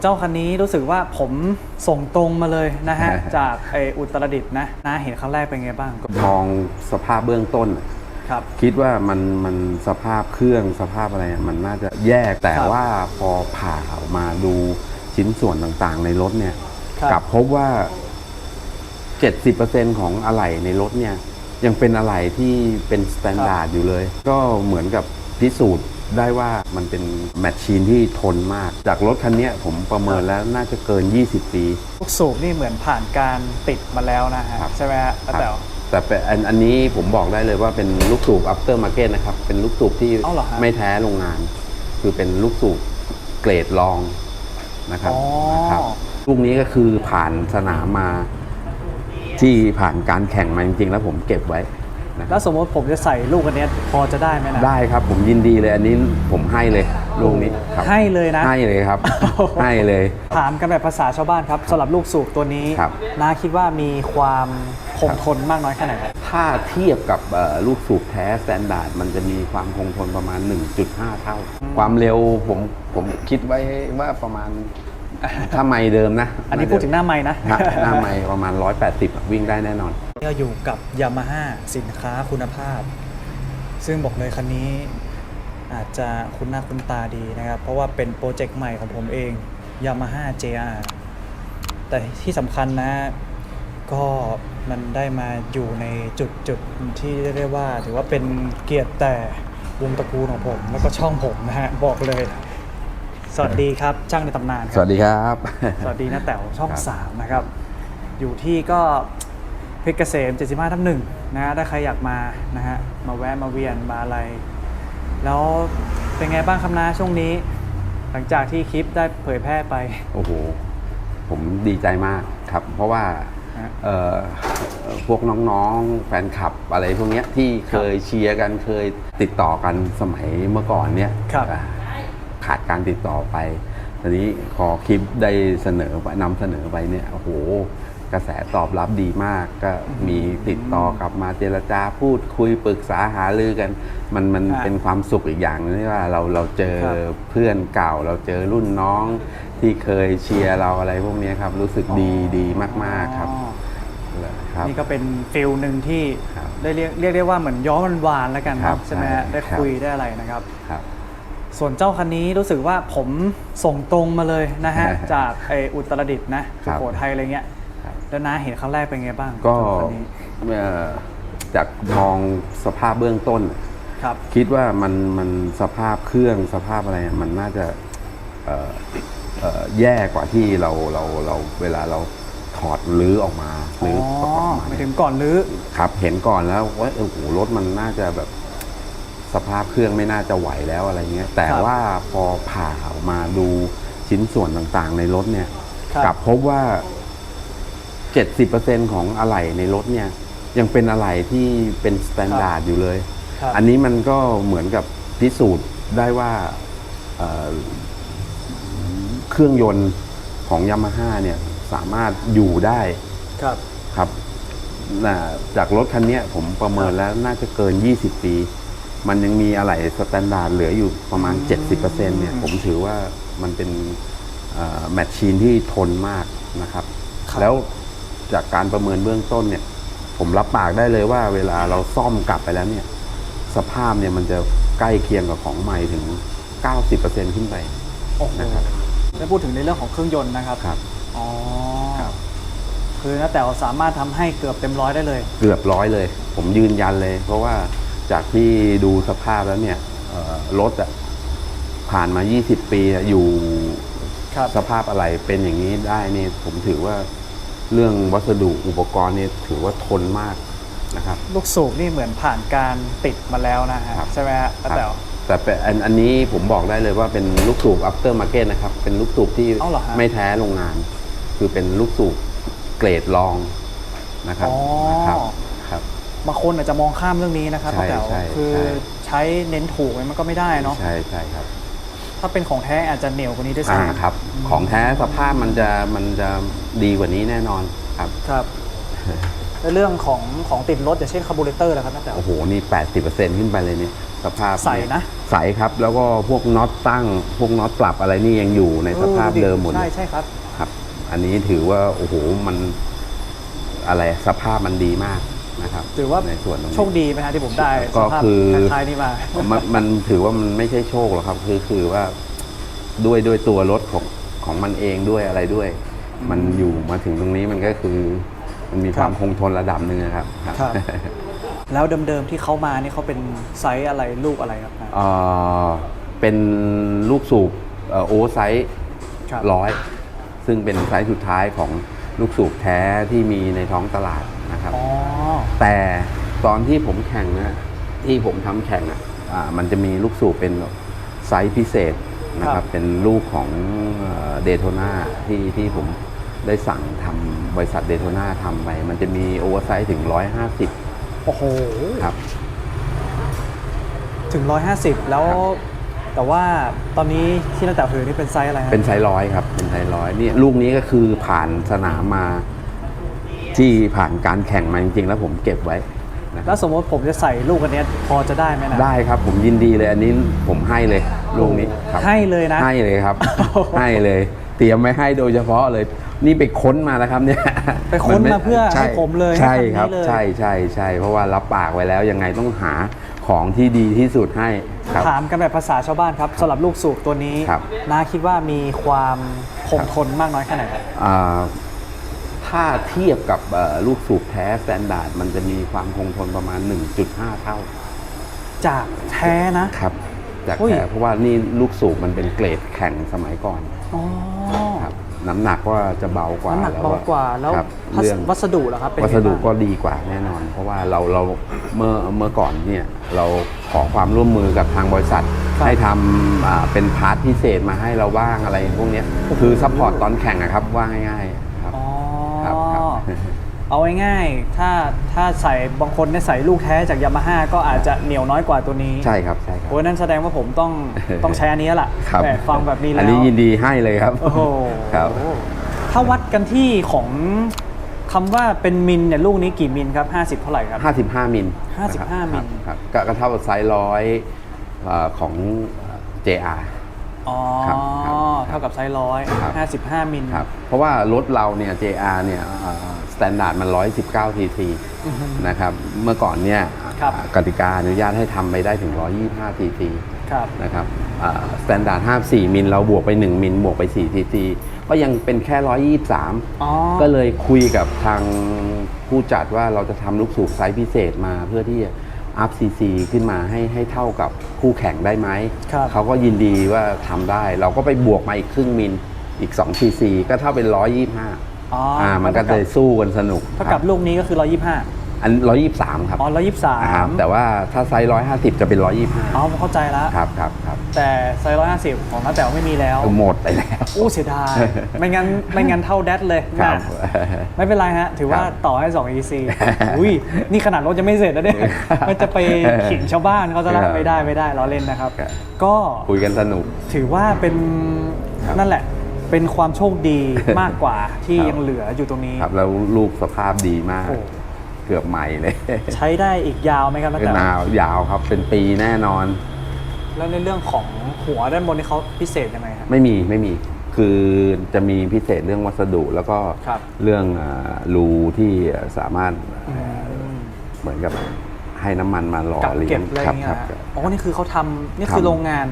เจ้าคันนี้รู้สึกว่าผมส่งตรงมาเลยนะฮะฮะ จากไออุตรดิตถ์นะนาเห็นครั้งแรกเป็นไงบ้างทองสภาพเบื้องต้น ครับ คิดว่ามันมันสภาพเครื่องสภาพอะไรอะมันน่าจะแยกแต่ครับว่าพอผ่าออกมาดูชิ้นส่วนต่างๆ ในรถเนี่ยครับ กลับพบว่า 70%ของอะไหล่ในรถเนี่ย ยังเป็นอะไหล่ที่เป็นสแตนดาร์ดอยู่เลย ก็เหมือนกับพิสูจน์ ได้ว่ามันเป็นแมชชีนที่ทนมาก จากรถคันเนี้ยผมประเมินแล้วน่าจะเกิน 20 ปีลูกสูบนี่เหมือนผ่านการติดมาแล้วนะฮะครับใช่ไหมฮะป้าแต๋วแต่เป็นอันอันนี้ผมบอกได้เลยว่าเป็นลูกสูบ after market นะครับ เป็นลูกสูบที่เอาเหรอฮะ ไม่แท้โรงงาน คือเป็นลูกสูบเกรดรองนะครับอ๋อ นะครับ ลูกนี้ก็คือผ่านสนามมาที่ผ่านการแข่งมาจริงๆ แล้วผมเก็บไว้ นะคแล้รับวสมมติผมจะใส่ลูกอันเนี้ยพอจะได้ไหมนะ ได้ครับผมยินดีเลยอันนี้ผมให้เลยลูกนี้ครับให้เลยนะ ให้เลยครับ ให้เลย ถามกันแบบภาษาชาวบ้านครับสำหรับลูกสูบตัวนี้ครับ นาคิดว่ามีความคงทนมากน้อยแค่ไหนครับ ถ้าเทียบกับเอ่อลูกสูบแท้สแตนดาร์ดมันจะมีความคงทนประมาณ 1.5 เท่า ความเร็วผมผมคิดไว้ว่าประมาณถ้าไม่เดิมนะอันนี้พูดถึงหน้าไม้นะ ฮะหน้าไม่ประมาณ 180อะวิ่งได้แน่นอน เราอยู่กับยามาฮ่าสินค้าคุณภาพ ซึ่งบอกเลยคันนี้อาจจะคุ้นหน้าคุ้นตาดีนะครับ เพราะว่าเป็นโปรเจกต์ใหม่ของผมเอง Yamaha JR แต่ที่สำคัญนะ ก็มันได้มาอยู่ในจุดจุดที่เรียกได้ว่า ถือว่าเป็นเกียรติแต่วงตระกูลของผม แล้วก็ช่องผมนะฮะ บอกเลย สวัสดีครับ ช่างในตำนานคสรับ วัสดีครับ สวัสดีนะแต๋วช่อง ครับ 3 นะครับ อยู่ที่ก็ เพชรเกษม 75ทับหนึ่งนะฮะถ้าใครอยากมานะฮะมาแวะมาเวียนมาอะไร แล้วเป็นไงบ้างครับนะช่วงนี้ หลังจากที่คลิปได้เผยแพร่ไป โอ้โห ผมดีใจมากครับ เพราะว่าฮะ เอ่อพวกน้องๆ แฟนคลับอะไรพวกเนี้ยที่เคยเชียร์กันเคยติดต่อกันสมัยเมื่อก่อนเนี่ยครับ อ่าขาดการติดต่อไป ตอนนี้พอคลิปได้เสนอไปนำเสนอไปเนี่ยโอ้โห กระแสตอบรับดีมาก ก็มีติดต่อกลับมาเจรจาพูดคุยปรึกษาหารือกัน มันมันอะเป็นความสุขอีกอย่างนึงที่ว่าเราเราเจอครับเพื่อนเก่า เราเจอรุ่นน้องที่เคยเชียร์เราอะไรพวกเนี้ยครับ รู้สึกดีดีมากๆครับอ๋อครับ นี่ก็เป็นฟิลหนึ่งที่ครับได้เรียกเรียกได้ว่าเหมือนย้อนหวานๆแล้วกันครัเนาะบใช่ไหมฮะใช่ได้ครับ คุยได้อะไรนะครับ ครับ ส่วนเจ้าคันนี้รู้สึกว่าผมส่งตรงมาเลยนะฮะฮะจากไออุตรดิตถ์นะครัสุบโขทัยอะไรเงี้ยครับ แล้วน้าเห็นครั้งแรกเป็นไงบ้างก็คันนี้เอ่อจากมองสภาพเบื้องต้น ครับ คิดว่ามันมันสภาพเครื่องสภาพอะไรอะมันน่าจะเอ่อเอ่อแย่กว่าที่เราเราเราเวลาเราถอดรื้อออกมาหอ๋รืออประกอบออกมาหมายเนี่ถึยงก่อนรื้อ ครับ เห็นก่อนแล้วว่าโอ้โหรถมันน่าจะแบบสภาพเครื่องไม่น่าจะไหวแล้วอะไรเงี้ย แต่ว่าพอผ่าออกมาดูชิ้นส่วนต่างๆ ในรถเนี่ยครับ กลับพบว่า 70%ของอะไหล่ในรถเนี่ย ยังเป็นอะไหล่ที่เป็นสแตนดาร์ดอยู่เลย ครับ อันนี้มันก็เหมือนกับพิสูจน์ได้ว่าเอ่อเครื่องยนต์ของยามาฮ่าเนี่ยสามารถอยู่ได้ครับ ครับน่ะจากรถคันเนี้ยผมประเมินแล้วน่าจะเกิน 20 ปี มันยังมีอะไหล่สแตนดาร์ดเหลืออยู่ประมาณ 70%เนี่ย ผมถือว่ามันเป็นแมชชีนที่ทนมากนะครับ ครับ แล้ว จากการประเมินเบื้องต้นเนี่ย ผมรับปากได้เลยว่า เวลาเราซ่อมกลับไปแล้วเนี่ย สภาพเนี่ยมันจะใกล้เคียงกับของใหม่ถึง 90%ขึ้นไป โอ้โหนะครับได้พูดถึงในเรื่องของเครื่องยนต์นะครับครับ อ๋อครับ คือน้าแต๋วสามารถทำให้เกือบเต็มร้อยได้เลย เกือบร้อยเลย ผมยืนยันเลย เพราะว่าจากที่ดูสภาพแล้วเนี่ยเอ่อรถอะผ่านมา 20 ปีอะอยู่ครับ สภาพอะไรเป็นอย่างนี้ได้นี่ผมถือว่า เรื่องวัสดุอุปกรณ์นี่ถือว่าทนมากนะครับลูกสูบนี่เหมือนผ่านการติดมาแล้วนะฮะครับใช่ไหมฮะน้าแต๋วแต่เป็นอันอันนี้ผมบอกได้เลยว่าเป็นลูกสูบ after market นะครับ เป็นลูกสูบที่เอาเหรอฮะ ไม่แท้โรงงาน คือเป็นลูกสูบเกรดรองนะครับอ๋อ นะครับครับ บางคนอาจจะมองข้ามเรื่องนี้นะครับใช่น้าแต๋วใช่คือใช่ ใช้เน้นถูกมันก็ไม่ได้เนาะใช่ใช่ครับ ถ้าเป็นของแท้อาจจะเหนียวกว่านี้ด้วยอ่าซ้ำครับ ของแท้สภาพมันจะมันจะดีกว่านี้แน่นอนครับครับแต่ในเรื่องของของติดรถอย่างเช่นคาร์บูเรเตอร์นะครับน้าแต๋วโอ้โห นี่ 80%ขึ้นไปเลยเนี่ยสภาพใสนะ ใสครับ แล้วก็พวกน็อตตั้ง พวกน็อตปรับอะไรนี่ยังอยู่ในสภาพเดิมหมดเลใช่ยใช่ครับ ครับ อันนี้ถือว่า โอ้โห มันอะไร สภาพมันดีมาก นะครับถือว่าในส่วนตรงนี้ โชคดีไหมฮะที่ผมได้ก็สภาพคือท้ายๆนี้มา มันมันถือว่ามันไม่ใช่โชคหรอกครับคือคือว่าด้วยด้วยตัวรถของของมันเองด้วยอะไรด้วย มันอยู่มาถึงตรงนี้มันก็คือ มันมีครับความคงทนระดับหนึ่งนะครับ ครับ แล้วเดิมๆที่เขามานี่เขาเป็นไซส์อะไรลูกอะไรครับนะเอ่อเป็นลูกสูบโอเวอร์ไซส์ครับ ร้อยซึ่งเป็นไซส์สุดท้ายของลูกสูบแท้ที่มีในท้องตลาดนะครับ อ๋อ แต่ตอนที่ผมแข่งนะที่ผมทำแข่งอะอ่ามันจะมีลูกสูบเป็นไซส์พิเศษนะคครัรับบเป็นลูกของเดโทนาที่ที่ผมได้สั่งทำบริษัทเดโทนาทำไป มันจะมีโอเวอร์ไซส์ถึง 150 โอ้โห ครับ ถึง 150 แล้วครับแต่ว่าตอนนี้ที่น้าแต๋วถือนี่เป็นไซส์อะไรฮะเป็นไซส์ร้อยครับ เป็นไซส์ร้อยนี่ลูกนี้ก็คือผ่านสนามมา ที่ผ่านการแข่งมาจริงๆ แล้วผมเก็บไว้นะคแล้รับวสมมติผมจะใส่ลูกอันเนี้ยพอจะได้ไหมนะได้ครับผมยินดีเลยอันนี้ผมให้เลยลูกนี้ครับ ให้เลยนะ ให้เลยครับ โอ้โหให้เลย เตรียมไว้ให้โดยเฉพาะเลย นี่ไปค้นมาแล้วครับเนี่ยไปค้นมาเพื่อใช่ให้ผมเลยใช่ให้ครับคันนี้เลย ใช่ใช่ใช่เพราะว่ารับปากไว้แล้วยังไงต้องหาของที่ดีที่สุดให้ครับ ถามกันแบบภาษาชาวบ้านครับสำหรับลูกสูบตัวนี้ครับ น้าคิดว่ามีความคงทนมากน้อยแค่ไหนครับ อ่า ถ้าเทียบกับเอ่อลูกสูบแท้สแตนดาร์ดมันจะมีความคงทนประมาณ 1.5 เท่า จากแท้นะครับ จากอุ้ยแท้เพราะว่านี่ลูกสูบมันเป็นเกรดแข่งสมัยก่อนอ๋อครับน้ำหนักว่าจะเบากว่าน้ำหนักเบากว่าแล้วครับพัสเรื่องวัสดุล่ะครับเป็นวัสดุไงบ้างก็ดีกว่าแน่นอน เพราะว่าเราเราเมื่อเมื่อก่อนเนี่ยเราขอความร่วมมือกับทางบริษัทให้ทำอ่าเป็นพาร์ทพิเศษมาให้เราบ้างอะไรพวกเนี้ยคือซัพพอร์ตตอนแข่งอะครับว่าง่ายๆครับ อ๋อ ครับครับ เอาง่ายๆถ้าถ้าใส่บางคนเนี่ยใส่ลูกแท้จากยามาฮ่าก็อาจจะเหนียวน้อยกว่าตัวนี้ใช่ครับใช่ครับโอ้ยนั่นแสดงว่าผมต้องต้องใช้อันนี้แล้วล่ะครับแหมฟังแบบนี้แล้วอันนี้ยินดีให้เลยครับ โอ้โหครับถ้าวัดกันที่ของคำว่าเป็นมิลเนี่ยลูกนี้กี่มิลครับ 50 เท่าไหร่ครับ 55 มิล55 มิลครับครับก็ก็เท่ากับไซส์ร้อยเอ่อของ JR อ๋อครับครับเท่ากับไซส์ร้อยครับ ห้าสิบห้ามิลครับเพราะว่ารถเราเนี่ย JR เนี่ยสแตนดาร์ดมัน 119 TT นะครับเมื่อก่อนเนี่ยครับ อ่ากติกาอนุญาตให้ทำไปได้ถึง 125 TT ครับ นะครับสแตนดาร์ด54 มิลเราบวกไป 1 มิลบวกไป 4 TT ก็ยังเป็นแค่ 123 อ๋อ ก็เลยคุยกับทางผู้จัดว่าเราจะทำลูกสูบไซส์พิเศษมาเพื่อที่จะ อัพซีซีขึ้นมาให้ให้เท่ากับคู่แข่งได้ไหม ครับเขาก็ยินดีว่าทำได้ เราก็ไปบวกมาอีกครึ่งมิลอีก2ซีซีก็เท่าเป็น 125อ๋ออ่า มันก็เท่าเลยกับสู้กันสนุกเท่ากับลูกนี้ก็คือ 125 อัน123ครับอ๋อครับ123แต่ว่าถ้าไซส์150จะเป็นอ๋อ125ผมเข้าใจแล้ว ครับครับครับแต่ไซส์150ของน้าแต๋วไม่มีแล้ว หมดไปแล้ว อู้เสียดาย ไม่งั้นไม่งั้นเท่าแดดเลยครับนะไม่เป็นไรฮะ ถือว่าครับต่อให้ 2 EC อุ้ย นี่ขนาดรถยังไม่เสร็จนะเนี่ย มันจะไปขิงชาวบ้านเขาจะครัละบไม่ได้ไม่ได้เราเล่นนะครับ ครับ ก็คุยกันสนุก ถือว่าเป็นครับนั่นแหละ เป็นความโชคดีมากกว่าที่ครับ ยังเหลืออยู่ตรงนี้ ครับแล้วลูกสภาพดีมาก โอ้ เกือบใหม่เลย ใช้ได้อีกยาวไหมครับน้าเป็นแต๋วนาวยาวครับ เป็นปีแน่นอน แล้วในเรื่องของหัวด้านบนนี่เขาพิเศษยังไงครับ ไม่มีไม่มี คือจะมีพิเศษเรื่องวัสดุแล้วก็ครับ เรื่องอ่ารูที่สามารถอืมเหมือนกับให้น้ำมันมาหล่อกักเลี้เก็ยบงอะไรครับเงี้ยครับอ๋อ นี่คือเขาทำนี่คือทำ โรงงาน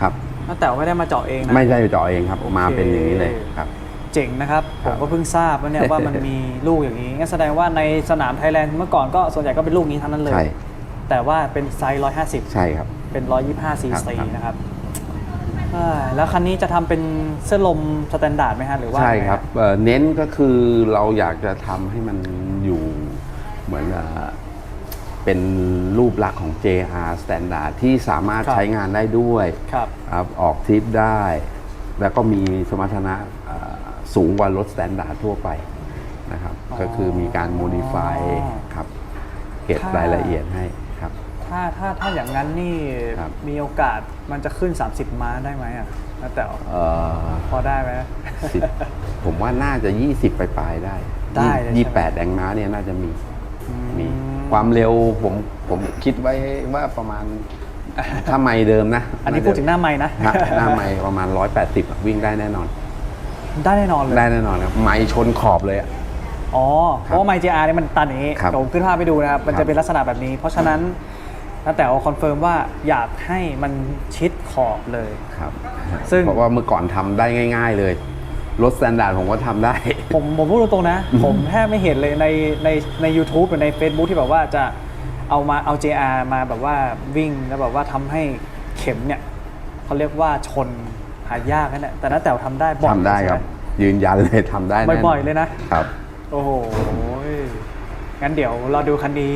ครับน้าแต๋วไม่ได้มาเจาะเองนะ ไม่ใช่เจาะเองครับ มาเป็นอย่างนี้เลยครับ เจ๋งนะครับคผรับมก็เพิ่งทราบว่าเนี่ยว่ามันมีลูกอย่างนี้งั้นแสดงว่าในสนามไทยแลนด์เมื่อก่อนก็ส่วนใหญ่ก็เป็นลูกนี้ทั้งนั้นเลย ใช่ แต่ว่าเป็นไซส์150 ใช่ครับ เป็น 125 ซีซีครับ นะครับอ่าแล้วคันนี้จะทำเป็นเสื้อลมสแตนดาร์ดไหมฮะหรือว่าใช่ไงฮะครับเอ่อเน้นก็คือเราอยากจะทำให้มันอยู่เหมือนกับเป็นรูปลักษณ์ของ JR Standard ที่สามารถครับใช้งานได้ด้วยครับ ครับออกทริปได้ แล้วก็มีสมรรถนะเอ่อ สูงกว่ารถสแตนดาร์ดทั่วไปนะครับอ๋อก็คือมีการโมดิฟายครับเก็บถ้ารายละเอียดให้ครับ ถ้าถ้าถ้าอย่างนั้นนี่ครับ มีโอกาสมันจะขึ้น 30 ม้าได้ไหมอะน้าแต๋วเอ่อพอได้ไหม สิบ ผมว่าน่าจะ 20 ไปปลายๆได้ได้เลยใช่ไหมยี่แปดแดงม้าเนี่ยน่าจะมีอมีความเร็วผมผมคิดไว้ว่าประมาณถ้าไม่เดิมนะอันนี้พูดถึงหน้าไม้นะ ฮะหน้าไม่ประมาณ 180อะวิ่งได้แน่นอน ได้แน่นอนเลยได้แน่นอนครับไม่ชนขอบเลยอะ อ๋อเพราะว่าไมค์ JR เนี่ยมันตันอย่างนี้ครับเดี๋ยวผมขึ้นภาพไปดูนะครับ มันครัจะบ เป็นลักษณะแบบนี้ เพราะฉะนั้นน้าแต่คอนเฟิร์มว่าอยากให้มันชิดขอบเลย ครับซึ่ง เพราะว่าเมื่อก่อนทำได้ง่าย ๆเลยรถสแตนดาร์ดผมก็ทำได้ ผมผมพูดตรงๆนะ ผมแทบไม่เห็นเลยในในใน u t u b e หรือใน Facebook ที่แบบว่าจะเอามาเอา JR มาแบบว่าวิ่งแล้วแบบว่าทำให้เข็มเนี่ยเขาเรียกว่าชน หายากนั่นแหละแต่น้าแต่ทำได้บ่อยทำได้ครับ ใช่หมยืนยันเลยทำได้แน่นนบ่อยๆเลยนะ ครับ โอ้โหงั้นเดี๋ยวเราดูคันนี้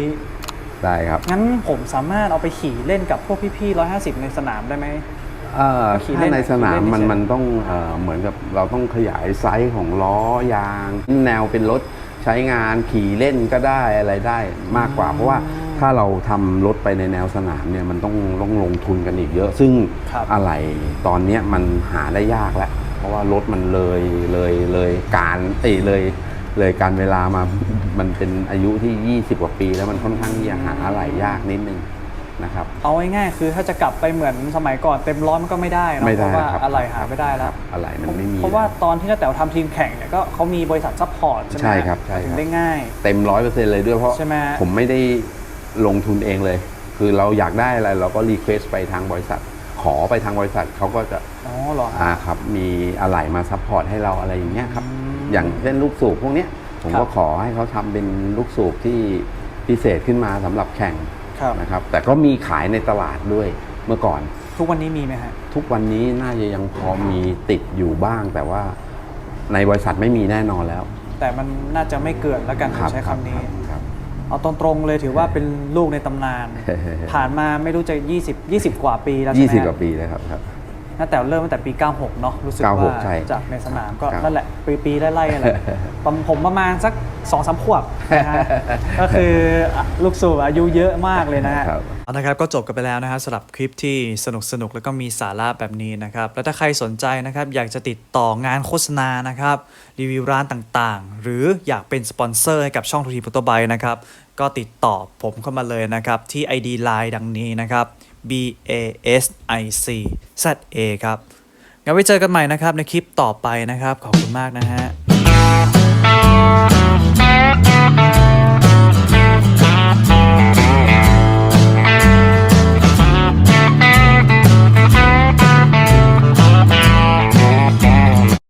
ได้ครับงั้นผมสามารถเอาไปขี่เล่นกับพวกพี่ๆ 150 ในสนามได้ไหม เอ่อขี่เล่ถ้านในสนามขี่เล่นมันเฉย มันต้องเอ่อเหมือนกับเราต้องขยายไซส์ของล้อยาง แนวเป็นรถใช้งานขี่เล่นก็ได้อะไรได้มากกว่า เพราะว่า ถ้าเราทำรถไปในแนวสนามเนี่ยมันต้องต้องลงทุนกันอีกเยอะ ซึ่งครับอะไรตอนเนี้ยมันหาได้ยากแล้ว เพราะว่ารถมันเลยเลยเลยการเอ้ยเลยเลยการเวลามามันเป็นอายุที่ 20 กว่าปี แล้วมันค่อนข้างที่จะหาอะไรยากนิดนึงนะครับเอาง่ายๆคือถ้าจะกลับไปเหมือนสมัยก่อนเต็มร้อยมันก็ไม่ได้เนอะไม่เพได้ราะว่าครับอะไรหาไม่ได้แล้วอะไรมันไม่มีเพราะว่าตอนที่น้าแต๋วทำทีมแข่งเนี่ยก็เขามีบริษัทซัพพอร์ตใช่ไหมใช่ครับใช่ครับถึงได้ง่าย เต็มร้อยเปอร์เซ็นต์เลยด้วยเพราะใช่ไหมผมไม่ได้ ลงทุนเองเลย คือเราอยากได้อะไรเราก็รีเควสไปทางบริษัท ขอไปทางบริษัทเขาก็จะอ๋อเหรออ่าครับมีอะไหล่มาซัพพอร์ตให้เราอะไรอย่างเงี้ยครับอืมอย่างเช่นลูกสูบพวกเนี้ยผมครัก็บขอให้เขาทำเป็นลูกสูบที่พิเศษขึ้นมาสำหรับแข่งครับนะครับ แต่ก็มีขายในตลาดด้วยเมื่อก่อน ทุกวันนี้มีไหมฮะทุกวันนี้น่าจะยังพอมีติดอยู่บ้าง แต่ว่าในบริษัทไม่มีแน่นอนแล้ว แต่มันน่าจะไม่เกินแล้วกันผมใช้คำนี้ครับ เอาตรงๆเลยถือว่าเป็นลูกในตำนาน ผ่านมาไม่รู้จะ 20 20 กว่าปีแล้วใช่ยี่ไหมสิบฮะกว่าปีแล้วครับครับ น่าแต่เริ่มตั้งแต่ปี 96 เนาะรู้สึก96ว่าใช่จากในสนามก็ครับ นั่นแหละ ปีปีๆไล่ๆอะไรผมผมประมาณสัก2อสขวบนะฮะก็คือลูกสูบอายุเยอะมากเลยนะฮะ ครับ เอานะครับก็จบกันไปแล้วนะครับสำหรับคลิปที่สนุกสนุกแล้วก็มีสาระแบบนี้นะครับ แล้วถ้าใครสนใจนะครับ อยากจะติดต่องานโฆษณานะครับ รีวิวร้านต่างๆ หรืออยากเป็นสปอนเซอร์ให้กับช่องทูทีพุตโตไบนะครับ ก็ติดต่อผมเข้ามาเลยนะครับ ที่ ID Line ดังนี้นะครับ B A S I C Z A ครับงั้นไว้เจอกันใหม่นะครับในคลิปต่อไปนะครับ ขอบคุณมากนะฮะ